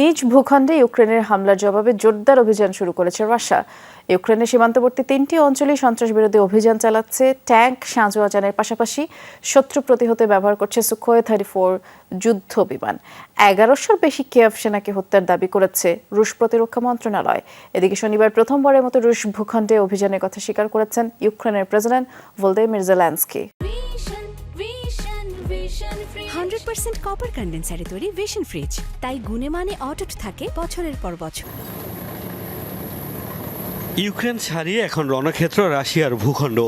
নিজ ভূখণ্ডে ইউক্রেনের হামলার জবাবে জোরদার অভিযান শুরু করেছে রাশিয়া। ইউক্রেনের সীমান্তবর্তী তিনটি অঞ্চলেই সন্ত্রাস বিরোধী অভিযান চালাচ্ছে ট্যাঙ্ক সাঁজোয়াজানের পাশাপাশি শত্রু প্রতিহতে ব্যবহার করছে সুখোয় থার্টি ফোর যুদ্ধ বিমান। এগারোশোর বেশি কেএফ সেনাকে হত্যার দাবি করেছে রুশ প্রতিরক্ষা মন্ত্রণালয়। এদিকে শনিবার প্রথমবারের মতো রুশ ভূখণ্ডে অভিযানের কথা স্বীকার করেছেন ইউক্রেনের president Volodymyr Zelensky. Hundred percent copper কন্ডেন্সারে তৈরি ভিশন ফ্রিজ তাই গুণে মানে অটুট থাকে বছরের পর বছর। ইউক্রেন ছাড়িয়ে এখন রণক্ষেত্র, রাশিয়ার ভূখণ্ড।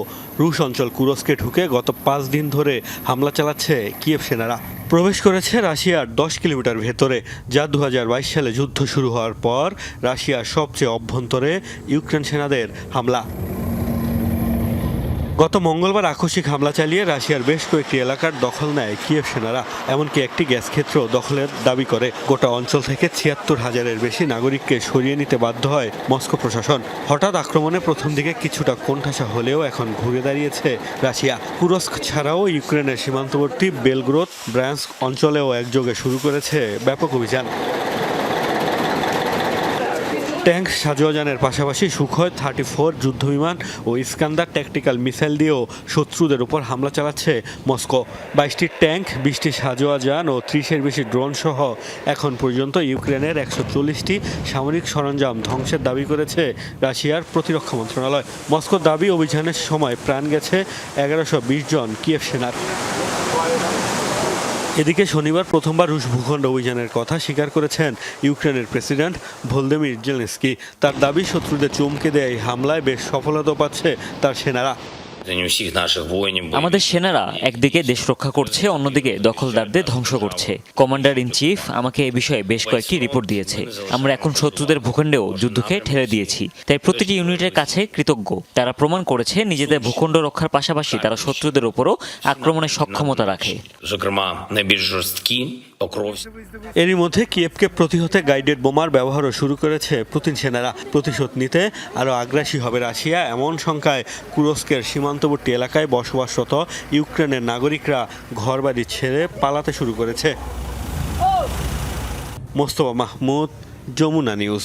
রুশ অঞ্চল কুরস্কে ঢুকে গত পাঁচ দিন ধরে হামলা চালাচ্ছে কিয়েভ সেনারা। প্রবেশ করেছে রাশিয়ার দশ কিলোমিটার ভেতরে, যা দু হাজার বাইশ সালে যুদ্ধ শুরু হওয়ার পর রাশিয়ার সবচেয়ে অভ্যন্তরে ইউক্রেন সেনাদের হামলা। গত মঙ্গলবার আকস্মিক হামলা চালিয়ে রাশিয়ার বেশ কয়েকটি এলাকার দখল নেয় কিয়েভ সেনারা, এমনকি একটি গ্যাস ক্ষেত্র দখলের দাবি করে। গোটা অঞ্চল থেকে ছিয়াত্তর হাজারের বেশি নাগরিককে সরিয়ে নিতে বাধ্য হয় মস্কো প্রশাসন। হঠাৎ আক্রমণে প্রথম দিকে কিছুটা কোণঠাসা হলেও এখন ঘুরে দাঁড়িয়েছে রাশিয়া। কুরস্ক ছাড়াও ইউক্রেনের সীমান্তবর্তী বেলগ্রোথ ব্রায়ান্স অঞ্চলেও একযোগে শুরু করেছে ব্যাপক অভিযান। ট্যাঙ্ক সাজোয়াজানের পাশাপাশি সুখয় থার্টি ফোর যুদ্ধবিমান ও ইস্কান্দার ট্যাকটিক্যাল মিসাইল দিয়েও শত্রুদের উপর হামলা চালাচ্ছে মস্কো। বাইশটি ট্যাঙ্ক, বিশটি সাজোয়াজান ও ত্রিশের বেশি ড্রোন সহ এখন পর্যন্ত ইউক্রেনের একশো চল্লিশটি সামরিক সরঞ্জাম ধ্বংসের দাবি করেছে রাশিয়ার প্রতিরক্ষা মন্ত্রণালয়। মস্কোর দাবি অভিযানের সময় প্রাণ গেছে এগারোশো বিশ জন কিয়েভ সেনার। এদিকে শনিবার প্রথমবার রুশ ভূখণ্ড অভিযানের কথা স্বীকার করেছেন ইউক্রেনের প্রেসিডেন্ট ভোলদেমির জেলেন্সকি। তার দাবি, শত্রুদের চমকে দেয় এই হামলায় বেশ সফলতা পাচ্ছে তার সেনারা। আমাদের সেনারা একদিকে দেশ রক্ষা করছে অন্যদিকে দখলদারদের ধ্বংস করছে। কমান্ডার ইন চিফ আমাকে এ বিষয়ে বেশ কয়েকটি রিপোর্ট দিয়েছে। আমরা এখন শত্রুদের ভূখণ্ডেও যুদ্ধকে ঠেলে দিয়েছি। তাই প্রতিটি ইউনিটের কাছে কৃতজ্ঞ। তারা প্রমাণ করেছে নিজেদের ভূখণ্ড রক্ষার পাশাপাশি তারা শত্রুদের উপরও আক্রমণের সক্ষমতা রাখে। এরই মধ্যে কিয়েভকে প্রতিহতে গাইডেড বোমার ব্যবহারও শুরু করেছে পুতিন সেনারা। প্রতিশোধ নিতে আরও আগ্রাসী হবে রাশিয়া এমন সংখ্যায় কুরস্কের সীমান্তবর্তী এলাকায় বসবাসরত ইউক্রেনের নাগরিকরা ঘরবাড়ি ছেড়ে পালাতে শুরু করেছে। মোস্তফা মাহমুদ, যমুনা নিউজ।